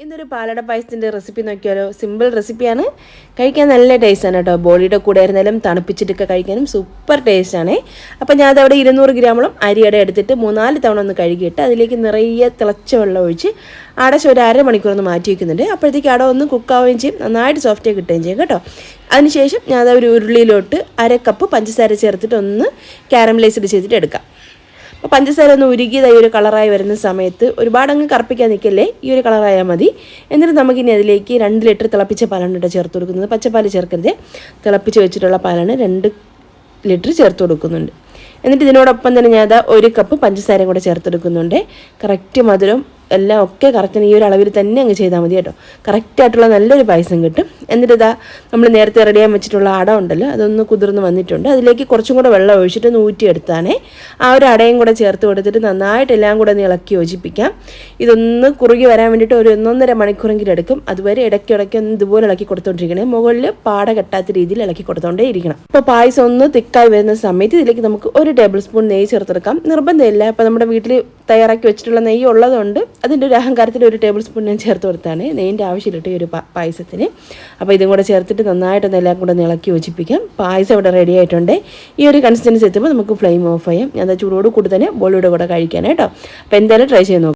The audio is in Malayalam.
ഇന്നൊരു പാലട പായസത്തിന്റെ റെസിപ്പി നോക്കിയാലോ? സിമ്പിൾ റെസിപ്പിയാണ് കഴിക്കാൻ നല്ല ടേസ്റ്റാണ് കേട്ടോ. ബോളിയുടെ കൂടെ ആയിരുന്നാലും തണുപ്പിച്ചിട്ടൊക്കെ കഴിക്കാനും സൂപ്പർ ടേസ്റ്റ് ടേസ്റ്റാണ് അപ്പോൾ ഞാൻ അതവിടെ ഇരുന്നൂറ് ഗ്രാമോളം അരിയട എടുത്തിട്ട് മൂന്നാൽ തവണ ഒന്ന് കഴുകിയിട്ട് അതിലേക്ക് നിറയെ തിളച്ച വെള്ളം ഒഴിച്ച് അടച്ച് ഒരു അരമണിക്കൂർ ഒന്ന് മാറ്റി വയ്ക്കുന്നുണ്ട് അപ്പോഴത്തേക്ക് അട ഒന്ന് കുക്കാവുകയും ചെയ്യും. നന്നായിട്ട് സോഫ്റ്റ് കിട്ടുകയും ചെയ്യും കേട്ടോ. അതിനുശേഷം ഞാൻ ഒരു ഉരുളിയിലോട്ട് അര കപ്പ് പഞ്ചസാര ചേർത്തിട്ട് ഒന്ന് കാരമലൈസ്ഡ് ചെയ്തിട്ട് എടുക്കാം. അപ്പോൾ പഞ്ചസാര ഒന്ന് ഉരുകിയതായി ഒരു കളറായി വരുന്ന സമയത്ത് ഒരുപാട് അങ്ങ് കറുപ്പിക്കാൻ നിൽക്കല്ലേ? ഈ ഒരു കളറായാൽ മതി. എന്നിട്ട് നമുക്കിനി അതിലേക്ക് രണ്ട് ലിറ്റർ തിളപ്പിച്ച പാലാണ് കേട്ടോ ചേർത്ത് കൊടുക്കുന്നത്. പച്ചപ്പാൽ ചേർക്കരുത്. തിളപ്പിച്ച് വെച്ചിട്ടുള്ള പാലാണ് രണ്ട് ലിറ്റർ ചേർത്ത് കൊടുക്കുന്നുണ്ട്. എന്നിട്ട് ഇതിനോടൊപ്പം തന്നെ ഞാൻ ഒരു കപ്പ് പഞ്ചസാരയും കൂടെ ചേർത്തെടുക്കുന്നുണ്ട് കറക്റ്റ് മധുരം എല്ലാം ഒക്കെ കറക്റ്റ് ഈ ഒരു അളവിൽ തന്നെ അങ്ങ് ചെയ്താൽ മതി കേട്ടോ. കറക്റ്റായിട്ടുള്ള നല്ലൊരു പായസം കിട്ടും. എന്നിട്ട് ഇതാ നമ്മൾ നേരത്തെ റെഡി ചെയ്യാൻ വെച്ചിട്ടുള്ള അട ഉണ്ടല്ലോ അതൊന്ന് കുതിർന്ന് വന്നിട്ടുണ്ട്. അതിലേക്ക് കുറച്ചും കൂടെ വെള്ളം ഒഴിച്ചിട്ട് ഒന്ന് ഊറ്റിയെടുത്താണേ ആ ഒരു അടയും കൂടെ ചേർത്ത് കൊടുത്തിട്ട് നന്നായിട്ട് എല്ലാം കൂടെ ഒന്ന് ഇളക്കി യോജിപ്പിക്കാം. ഇതൊന്ന് കുറുകി വരാൻ വേണ്ടിയിട്ട് ഒരു ഒന്നൊന്നര മണിക്കൂറെങ്കിലും എടുക്കും. അതുവരെ ഇടയ്ക്ക് ഇടയ്ക്ക് ഒന്ന് ഇതുപോലെ ഇളക്കി കൊടുത്തോണ്ടിരിക്കണേ. മുകളിൽ പാട കെട്ടാത്ത രീതിയിൽ ഇളക്കി കൊടുത്തോണ്ടേ ഇരിക്കണം. അപ്പോൾ പായസം ഒന്ന് തിക്കായി വരുന്ന സമയത്ത് ഇതിലേക്ക് നമുക്ക് ഒരു ടേബിൾ സ്പൂൺ നെയ്യ് ചേർത്തെടുക്കാം. നിർബന്ധമില്ല. അപ്പോൾ നമ്മുടെ വീട്ടിൽ തയ്യാറാക്കി വെച്ചിട്ടുള്ള നെയ്യ് ഉള്ളതുകൊണ്ട് അതിന്റെ ഒരു അഹങ്കാരത്തിൽ ഒരു ടേബിൾ സ്പൂൺ ഞാൻ ചേർത്ത് കൊടുത്താണ്. നെയ്യിന്റെ ഈ ഒരു പായസത്തിന്. അപ്പോൾ ഇതും കൂടെ ചേർത്തിട്ട് നന്നായിട്ടൊന്ന് എല്ലാം കൂടെ ഇളക്കി യോജിപ്പിക്കാം. പായസം ഇവിടെ റെഡി ആയിട്ടുണ്ട്. ഈ ഒരു കൺസിസ്റ്റൻസി എത്തുമ്പോൾ നമുക്ക് ഫ്ലെയിം ഓഫ് ചെയ്യാം. ഞാൻ ചൂടോട് കൂടി തന്നെ ബോളിയുടെ കൂടെ കഴിക്കാൻ കേട്ടോ. അപ്പോൾ എന്തായാലും ട്രൈ ചെയ്ത് നോക്കാം.